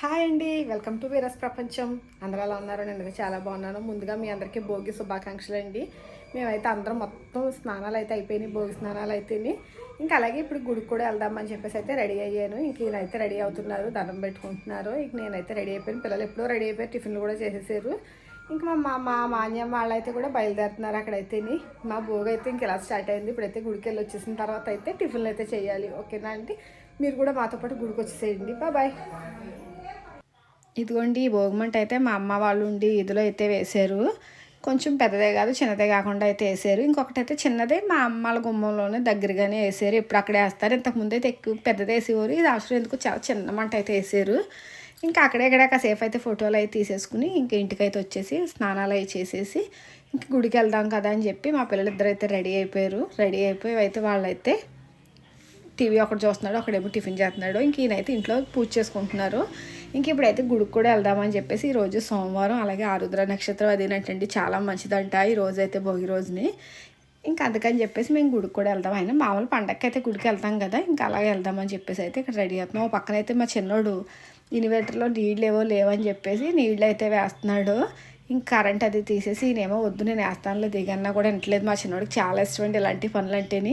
Hi అండి welcome to వీరస్ ప్రపంచం. అందరూ ఎలా ఉన్నారు? నేను చాలా బాగున్నాను. ముందుగా మీ అందరికీ భోగి శుభాకాంక్షలు అండి. మేమైతే అందరం మొత్తం స్నానాలు అయితే అయిపోయినాయి భోగి స్నానాలు అయితేనే. ఇంకా అలాగే ఇప్పుడు గుడికి కూడా వెళ్దామని చెప్పేసి అయితే రెడీ అయ్యాను. ఇంక ఈయనైతే రెడీ అవుతున్నారు దండం పెట్టుకుంటున్నారు. ఇంక నేనైతే రెడీ అయిపోయాను. పిల్లలు ఎప్పుడో రెడీ అయిపోయి టిఫిన్లు కూడా చేసేసారు. ఇంకా మా మా మా మాన్యమ్మ వాళ్ళైతే కూడా బయలుదేరుతున్నారు అక్కడైతేని. మా భోగి అయితే ఇంక ఇలా స్టార్ట్ అయింది. ఇప్పుడైతే గుడికి వెళ్ళి వచ్చేసిన తర్వాత అయితే టిఫిన్లు అయితే చేయాలి. ఓకేనా అంటే మీరు కూడా మాతో పాటు గుడికి వచ్చేసేయండి. బాయ్. ఇదిగోండి ఈ భోగిమంట అయితే మా అమ్మ వాళ్ళు ఉండి ఇదిలో అయితే వేశారు. కొంచెం పెద్దదే కాదు చిన్నదే కాకుండా అయితే వేసారు ఇంకొకటి అయితే చిన్నదే మా అమ్మల గుమ్మంలోనే దగ్గరగానే వేసారు ఇప్పుడు అక్కడే వేస్తారు. ఇంతకుముందు అయితే ఎక్కువ పెద్దదే వేసేవారు. ఇది అవసరం ఎందుకు చాలా చిన్న మంట అయితే వేసారు. ఇంకా అక్కడే ఇక్కడ కాసేపు అయితే ఫోటోలు అయితే తీసేసుకుని ఇంక ఇంటికైతే వచ్చేసి స్నానాలు అవి చేసేసి ఇంక గుడికి వెళ్దాం కదా అని చెప్పి మా పిల్లలిద్దరు అయితే రెడీ అయిపోయారు. రెడీ అయిపోయి అయితే వాళ్ళైతే టీవీ ఒకటి చూస్తున్నాడు ఒకడేమో టిఫిన్ చేస్తున్నాడు. ఇంక ఈయనైతే ఇంట్లో పూజ చేసుకుంటున్నారు. ఇంక ఇప్పుడైతే గుడికి కూడా వెళ్దామని చెప్పేసి ఈరోజు సోమవారం అలాగే ఆరుద్ర నక్షత్రం అదేనటండి చాలా మంచిదంట ఈ రోజైతే భోగి రోజుని. ఇంకా అందుకని చెప్పేసి మేము గుడికి కూడా వెళ్దాం. అయినా మామూలు పండగకి అయితే గుడికి వెళ్తాం కదా ఇంకా అలాగే వెళ్దామని చెప్పేసి అయితే ఇక్కడ రెడీ అవుతున్నాం. ఓ పక్కన అయితే మా చిన్నోడు ఇన్వర్టర్లో నీళ్ళు ఏవో లేవని చెప్పేసి నీళ్ళు అయితే వేస్తున్నాడు. ఇంక కరెంట్ అది తీసేసి నేనేమో వద్దు నేను వేస్తానులే దిగన్నా కూడా వింటలేదు మా చిన్నోడికి చాలా ఇష్టం అండి ఇలాంటి పనులు అంటేని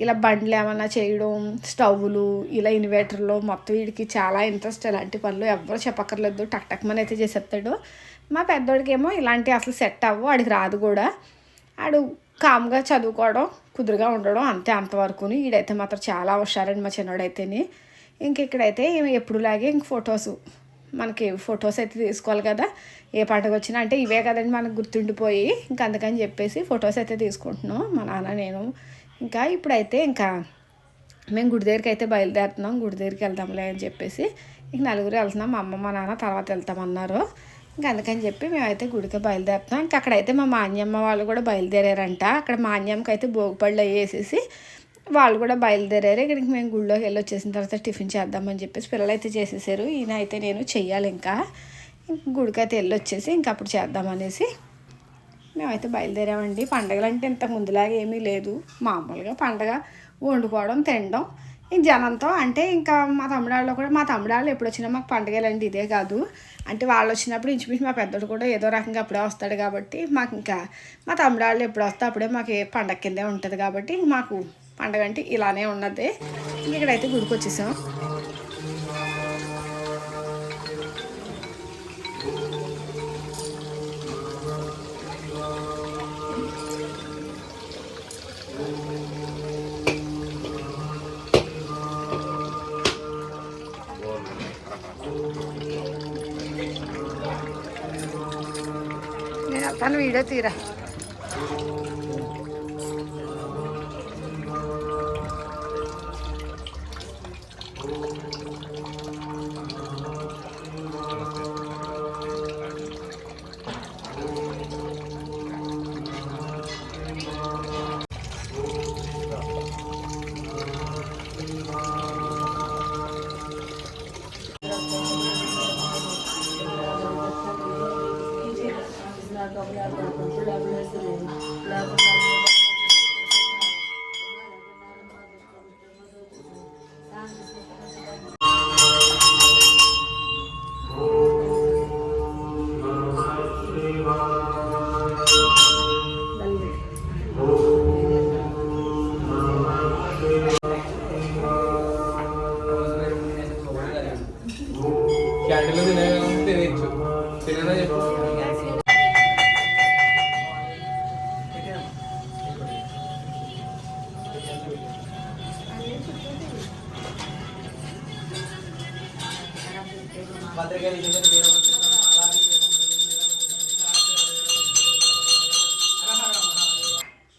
ఇలా బండ్లు ఏమన్నా చేయడం స్టవ్లు ఇలా ఇన్వర్టర్లు మొత్తం వీడికి చాలా ఇంట్రెస్ట్. ఇలాంటి పనులు ఎవ్వరు చెప్పక్కర్లేదు. టక్ టక్ మని అయితే చేసేస్తాడు. మా పెద్దోడికి ఏమో ఇలాంటి అసలు సెట్ అవ్వు వాడికి రాదు కూడా. ఆడు కామ్గా చదువుకోవడం కుదురుగా ఉండడం అంతే అంతవరకుని. వీడైతే మాత్రం చాలా హుషారండి మా చిన్నోడైతేని. ఇంక ఇక్కడైతే ఎప్పుడులాగే ఇంక ఫొటోస్. మనకి ఫొటోస్ అయితే తీసుకోవాలి కదా. ఏ పండుగ వచ్చినా అంటే ఇవే కదండి మనకు గుర్తుండిపోయి. ఇంకా అందుకని చెప్పేసి ఫొటోస్ అయితే తీసుకుంటున్నాం. మా నాన్న నేను. ఇంకా ఇప్పుడైతే ఇంకా మేము గుడి దగ్గరికి అయితే బయలుదేరుతున్నాం. గుడి దగ్గరికి వెళ్దాంలే అని చెప్పేసి ఇంక నలుగురు వెళ్తున్నాం. మా అమ్మ మా నాన్న తర్వాత వెళ్తామన్నారు. ఇంకా అందుకని చెప్పి మేమైతే గుడికి బయలుదేరుతున్నాం. ఇంకా అక్కడైతే మా మాన్యమ్మ వాళ్ళు కూడా బయలుదేరారంట. అక్కడ మాన్యమ్మకి అయితే భోగిపళ్ళు వేసేసి వాళ్ళు కూడా బయలుదేరారు. ఇక్కడికి మేము గుళ్ళోకి వెళ్ళి వచ్చేసిన తర్వాత టిఫిన్ చేద్దామని చెప్పేసి పిల్లలు అయితే చేసేసారు. ఈయన అయితే నేను చెయ్యాలి ఇంకా. గుడికి అయితే వెళ్ళి వచ్చేసి ఇంకా అప్పుడు చేద్దామనేసి మేమైతే బయలుదేరామండి. పండగలు అంటే ఇంత ముందులాగా ఏమీ లేదు. మామూలుగా పండగ వండుకోవడం తినడం ఇంక జనంతో అంటే ఇంకా మా తమ్ముడాళ్ళు కూడా మా తమ్ముడాళ్ళు ఎప్పుడు వచ్చినా మాకు పండగలండి ఇదే కాదు. అంటే వాళ్ళు వచ్చినప్పుడు ఇంచుమించు మా పెద్దోడు కూడా ఏదో రకంగా అప్పుడే వస్తాడు కాబట్టి మాకు ఇంకా మా తమ్ముడాళ్ళు ఎప్పుడు వస్తే అప్పుడే మాకు ఏ పండగ కిందే ఉంటుంది కాబట్టి మాకు పండగ అంటే ఇలానే ఉన్నది. ఇక్కడైతే గుడికి వచ్చేసాం నేను వెళ్తాను వీడియో తీరా.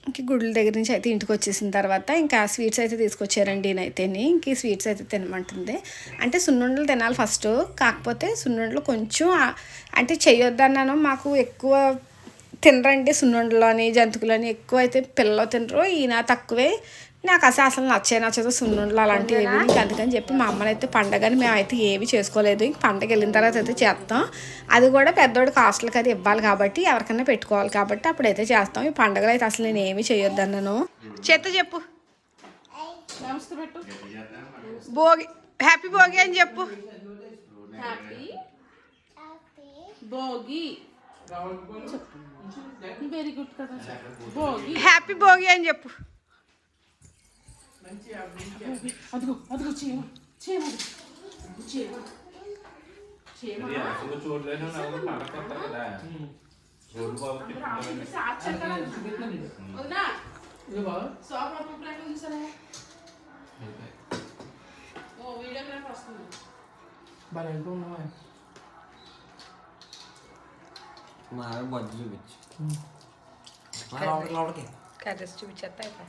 ఇంక గుడ్ల దగ్గర నుంచి అయితే ఇంటికి వచ్చేసిన తర్వాత ఇంకా స్వీట్స్ అయితే తీసుకొచ్చారండి నేనైతేని. ఇంక స్వీట్స్ అయితే తినమంటుంది. అంటే సున్నుండలు తినాలి ఫస్ట్. కాకపోతే సున్నుండలు కొంచెం అంటే చెయ్యొద్దన్నాను. మాకు ఎక్కువ తినరండి సున్నుండలు అని జంతుకులు అని ఎక్కువ అయితే పిల్లలు తినరు. ఈయన తక్కువే. నాకు అసలు అసలు నచ్చే నచ్చదు సున్నుండలు అలాంటివి ఏవి ఇంకా అందుకని చెప్పి మా అమ్మని అయితే పండగని మేమైతే ఏవి చేసుకోలేదు. ఇంక పండగ వెళ్ళిన తర్వాత అయితే చేస్తాం అది కూడా పెద్దోడికి హాస్టల్కి అది ఇవ్వాలి కాబట్టి ఎవరికైనా పెట్టుకోవాలి కాబట్టి అప్పుడైతే చేస్తాం. ఈ పండగలు అయితే అసలు నేను ఏమీ చేయొద్దన్నాను చేత చెప్పు. భోగి హ్యాపీ భోగి అని చెప్పు. హ్యాపీ. భోగి. వెరీ గుడ్ కదా. భోగి. హ్యాపీ భోగి అని చెప్పు. అదిగో అదిగో చీమ చీమ చీమ. చీమ. చూడలేదు నాకు పడకొస్తారు కదా. రోడ్డు బాబు. సోఫా అప్పుడు ఎక్కడ చూసారా ఓ వీడియోగ్రాఫర్ వస్తుంది. భలే అంటూ ఉన్నావా? మా బొద్దు చూపించు. కర్రీస్ చూపించేస్తా అయిపోయి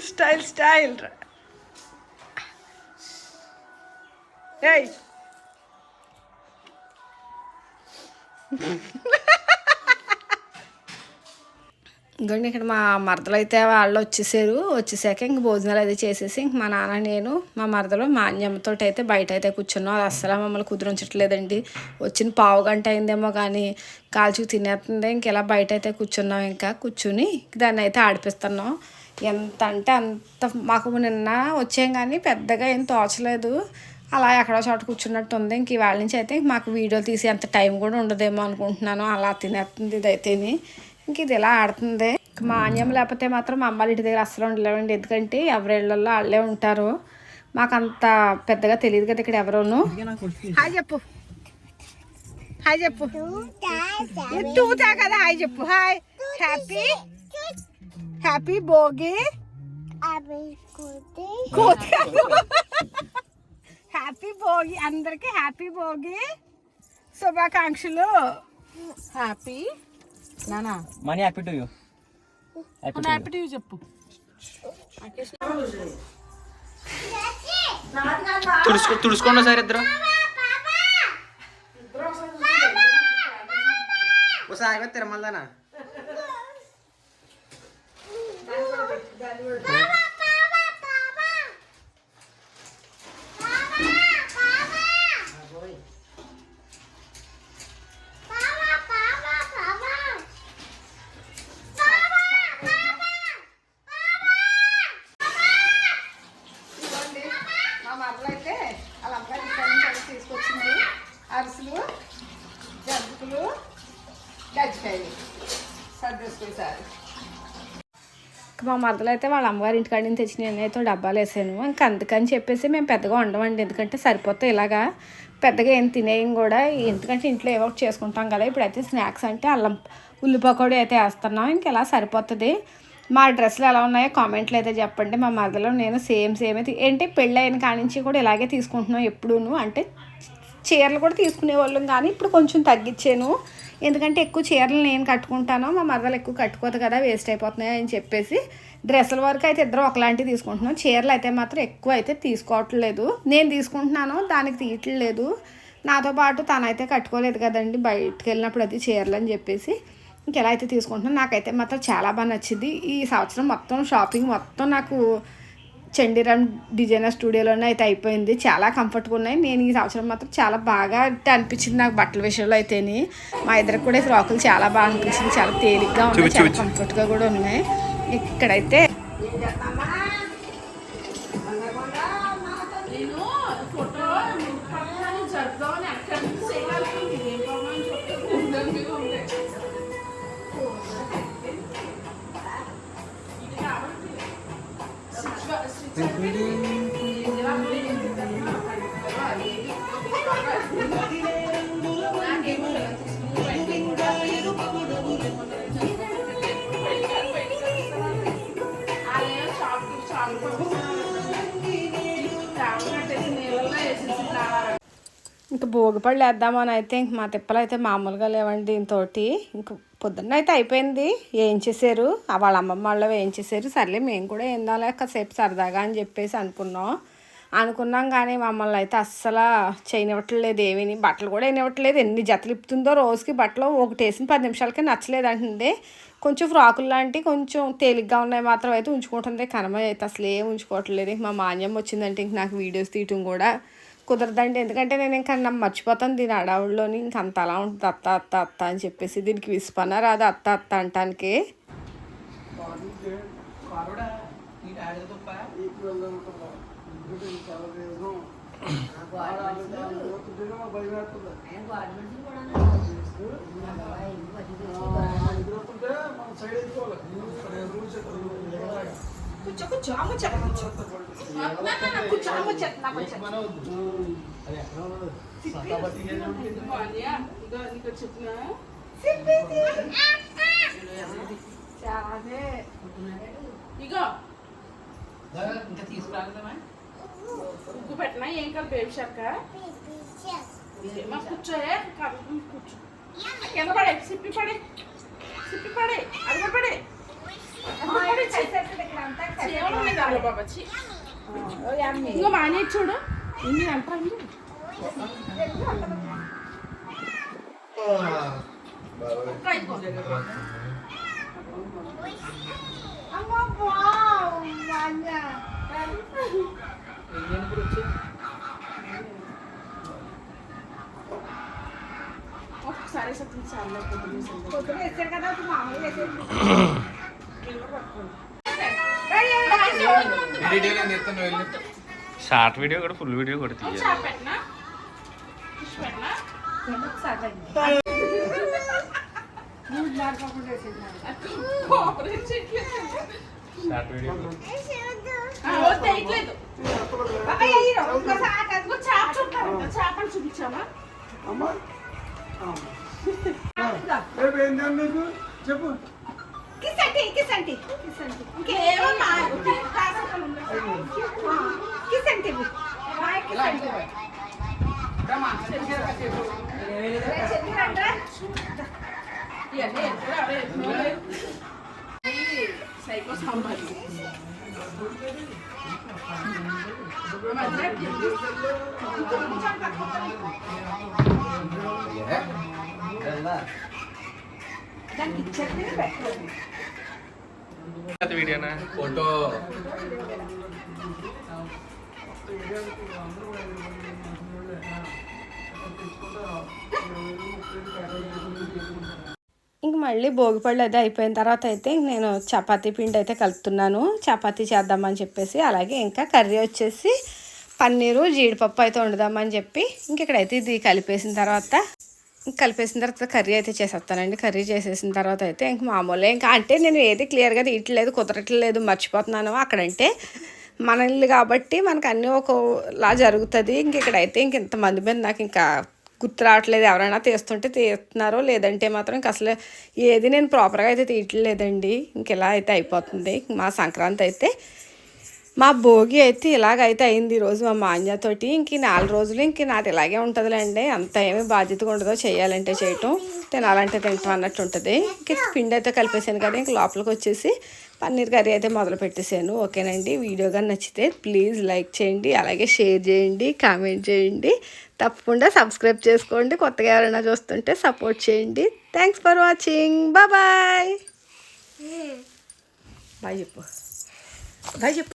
stijl stijl hey. ఇంకోండి ఇక్కడ మా మరదలు అయితే వాళ్ళు వచ్చేసారు. వచ్చేసాక ఇంక భోజనాలు అది చేసేసి ఇంక మా నాన్న నేను మా మరదలు మా అన్యమ్మతో అయితే బయట అయితే కూర్చున్నాం. అది అస్సలు మమ్మల్ని కుదిరించట్లేదండి. వచ్చిన పావు గంట అయిందేమో కానీ కాల్చుకు తినేస్తుంది ఇంక ఇలా బయట అయితే కూర్చున్నాం ఇంకా. కూర్చుని దాన్ని అయితే ఆడిపిస్తున్నాం. ఎంత అంటే అంత మాకు నిన్న వచ్చాం కానీ పెద్దగా ఏం తోచలేదు. అలా ఎక్కడో చోట కూర్చున్నట్టు ఉంది. ఇంక ఇవాళ నుంచి అయితే మాకు వీడియో తీసి అంత టైం కూడా ఉండదేమో అనుకుంటున్నాను. అలా తినేస్తుంది ఇది ఇంక ఇది ఇలా ఆడుతుంది? ఇంక మా లేకపోతే మాత్రం మా అమ్మాళ్ళ ఇంటి దగ్గర అస్సలు ఉండలేవండి. ఎందుకంటే ఎవరిళ్ళల్లో వాళ్ళే ఉంటారు. మాకు అంత పెద్దగా తెలియదు కదా ఇక్కడ ఎవరోను. హాయ్ చెప్పు. హాయ్ చెప్పు. తూతా కదా హాయ్ చెప్పు. హాయ్. హ్యాపీ? హ్యాపీ భోగి? కోతి హ్యాపీ భోగి. అందరికి హ్యాపీ భోగి. శుభాకాంక్షలు. హ్యాపీ? నానా? Money happy to you. Happy TV చెప్పు. తుడుచుకో తుడుచుకోండి సార్ ఇద్దరు. ఒకసారి తిరమల్దానా? మా మరలు అయితే వాళ్ళ అబ్బాయి నుంచి తీసుకొచ్చింది. అరిసెలు జంతుకులు గజ్జికాయలు. సర్దేసుకుంటారు మా మరదలు అయితే వాళ్ళ అమ్మగారి ఇంటికాడి నుంచి తెచ్చి నేనైతే డబ్బాలు వేసాను. ఇంకా అందుకని చెప్పేసి మేము పెద్దగా ఉండమండి ఎందుకంటే సరిపోతే ఇలాగా పెద్దగా ఏం తినేయం కూడా. ఎందుకంటే ఇంట్లో ఏవో చేసుకుంటాం కదా. ఇప్పుడైతే స్నాక్స్ అంటే అల్లం ఉల్లిపకోడీ అయితే వేస్తున్నాం. ఇంక ఇలా సరిపోతుంది? మా డ్రెస్సులు ఎలా ఉన్నాయో కామెంట్లు అయితే చెప్పండి. మా మరదలో నేను సేమ్ సేమ్ అయితే ఏంటి పెళ్ళైన కానించి నుంచి కూడా ఇలాగే తీసుకుంటున్నాం ఎప్పుడూను? అంటే చీరలు కూడా తీసుకునే వాళ్ళం కానీ ఇప్పుడు కొంచెం తగ్గించాను ఎందుకంటే ఎక్కువ చీరలు నేను కట్టుకుంటాను. మా మరదలు ఎక్కువ కట్టుకోదు కదా వేస్ట్ అయిపోతున్నాయి అని చెప్పేసి డ్రెస్సుల వరకు అయితే ఇద్దరు ఒకలాంటివి తీసుకుంటున్నాం. చీరలు అయితే మాత్రం ఎక్కువ అయితే తీసుకోవట్లేదు. నేను తీసుకుంటున్నాను దానికి తీయట్లేదు. నాతో పాటు తనైతే కట్టుకోలేదు కదండి బయటకు వెళ్ళినప్పుడు అది చీరలు అని చెప్పేసి. ఇంకెలా అయితే తీసుకుంటున్నాను నాకైతే మాత్రం చాలా బాగా నచ్చింది. ఈ సంవత్సరం మొత్తం షాపింగ్ మొత్తం నాకు చండీరామ్ డిజైనర్ స్టూడియోలోనే అయితే అయిపోయింది. చాలా కంఫర్ట్గా ఉన్నాయి. నేను ఈ సంవత్సరం మాత్రం చాలా బాగా అనిపించింది నాకు బట్టల విషయంలో అయితేని. మా ఇద్దరికి కూడా ఫ్రాకులు చాలా బాగా అనిపించింది. చాలా తేలిగ్గా ఉన్నాయి. చాలా కంఫర్ట్గా కూడా ఉన్నాయి. ఇక్కడైతే ఇంక భోగిపళ్ళు వేద్దామని అయితే ఇంక మా తిప్పలు అయితే మామూలుగా లేవండి దీంతో ఇంక పొద్దున్న అయితే అయిపోయింది. ఏం చేశారు? వాళ్ళ అమ్మమ్మ వాళ్ళు ఏం చేశారు? సర్లే మేము కూడా ఏందాలే కాసేపు సరదాగా అని చెప్పేసి అనుకున్నాం. అనుకున్నాం కానీ మమ్మల్ని అయితే అస్సలు చేయనివ్వట్లేదు ఏమీని బట్టలు కూడా వేయనివ్వట్లేదు. ఎన్ని జతలు ఇప్పుతుందో రోజుకి బట్టలు ఒకటి వేసిన పది నిమిషాలకే నచ్చలేదు అంటుంది కొంచెం ఫ్రాకులు లాంటివి కొంచెం తేలిగ్గా ఉన్నాయి మాత్రం అయితే ఉంచుకుంటుంది కనమ అయితే అసలు ఏం ఉంచుకోవట్లేదు. మా మాన్యం వచ్చిందంటే ఇంక నాకు వీడియోస్ తీయటం కూడా కుదరదండి. ఎందుకంటే నేను ఇంకా నన్ను మర్చిపోతాను. దీని అడవుల్లోని ఇంక అంత అలా ఉంటుంది. అత్త అత్త అత్త అని చెప్పేసి దీనికి విసుపన రాదు. అత్త అత్త అంటానికి. కూర్చో కూర్చో అమ్మ చెత్త కూర్చో నా, నా, నా, కూర్చో అమ్మ చెత్త నాకు చెత్త బాగున్నాయా? ఇదో నీకు చెప్పిన ఇగో ఇంకా తీసుకురాగలమా పెట్టినా? ఏం కాదు బేబీ షార్క మా కూర్చోయే కాదు కూర్చో. కింద పడే సిప్పి పడే సిప్పి పడే అది కూడా పడే. అది కూడా పడే. చీమలు ఉన్నాయి దానిలో బాబా, చీ. ఇంకో మానే చూడు. ఇన్ని అంటారా ఇన్ని? ఒక్క అయిపో. ఏం ఇప్పుడు వచ్చి ఒక్కసారి సత్యం చాలా షార్ట్ వీడియో కూడా ఫుల్ వీడియో కూడా తీయాలి. షార్ట్ వీడియో వేయట్లేదు. ఇంకో చేప చూద్దాం. చేపలు చూపించామా చెప్పు ఇంకేమన్నా కాసేపు ఉండదు. ఇలా అంటే రమ్మా ఇవన్నీ ఎప్పుడు అవే ఎప్పుడు లేవు. ఇది సైకో సాంబార్ వీడియోనా? ఫోటో. ఇంక మళ్ళీ భోగిపళ్ళు అది అయిపోయిన తర్వాత అయితే ఇంక నేను చపాతీ పిండి అయితే కలుపుతున్నాను. చపాతీ చేద్దామని చెప్పేసి అలాగే ఇంకా కర్రీ వచ్చేసి పన్నీరు జీడిపప్పు అయితే వండుదామని చెప్పి ఇంక ఇక్కడైతే ఇది కలిపేసిన తర్వాత కలిపేసిన తర్వాత కర్రీ అయితే చేసేస్తానండి. కర్రీ చేసేసిన తర్వాత అయితే ఇంక మామూలే. ఇంకా అంటే నేను ఏది క్లియర్గా తీయట్లేదు కుదరట్లేదు మర్చిపోతున్నాను అక్కడంటే మన ఇల్లు కాబట్టి మనకు అన్నీ ఒకలా జరుగుతుంది. ఇంక ఇక్కడైతే ఇంక ఇంతమంది మీద నాకు ఇంకా గుర్తు రావట్లేదు. ఎవరైనా తీస్తుంటే తీస్తున్నారో లేదంటే మాత్రం ఇంక అసలు ఏది నేను ప్రాపర్గా అయితే తీయట్లేదండి. ఇంక ఇలా అయితే అయిపోతుంది. మా సంక్రాంతి అయితే మా భోగి అయితే ఇలాగైతే అయింది ఈరోజు మా మాన్యతోటి. ఇంక నాలుగు రోజులు ఇంక నాది ఇలాగే ఉంటుందిలేండి. అంత ఏమీ బాధ్యతగా ఉండదో చేయాలంటే చేయటం తినాలంటే తింటాం అన్నట్టు ఉంటుంది. ఇంక పిండి అయితే కలిపేసాను కదా ఇంక లోపలికి వచ్చేసి పన్నీర్ కర్రీ అయితే మొదలు పెట్టేశాను. ఓకేనండి. వీడియో కానీ నచ్చితే ప్లీజ్ లైక్ చేయండి అలాగే షేర్ చేయండి కామెంట్ చేయండి. తప్పకుండా సబ్స్క్రైబ్ చేసుకోండి. కొత్తగా ఎవరైనా చూస్తుంటే సపోర్ట్ చేయండి. Thanks for watching. Bye bye చెప్పు. బాయ్ చెప్పు.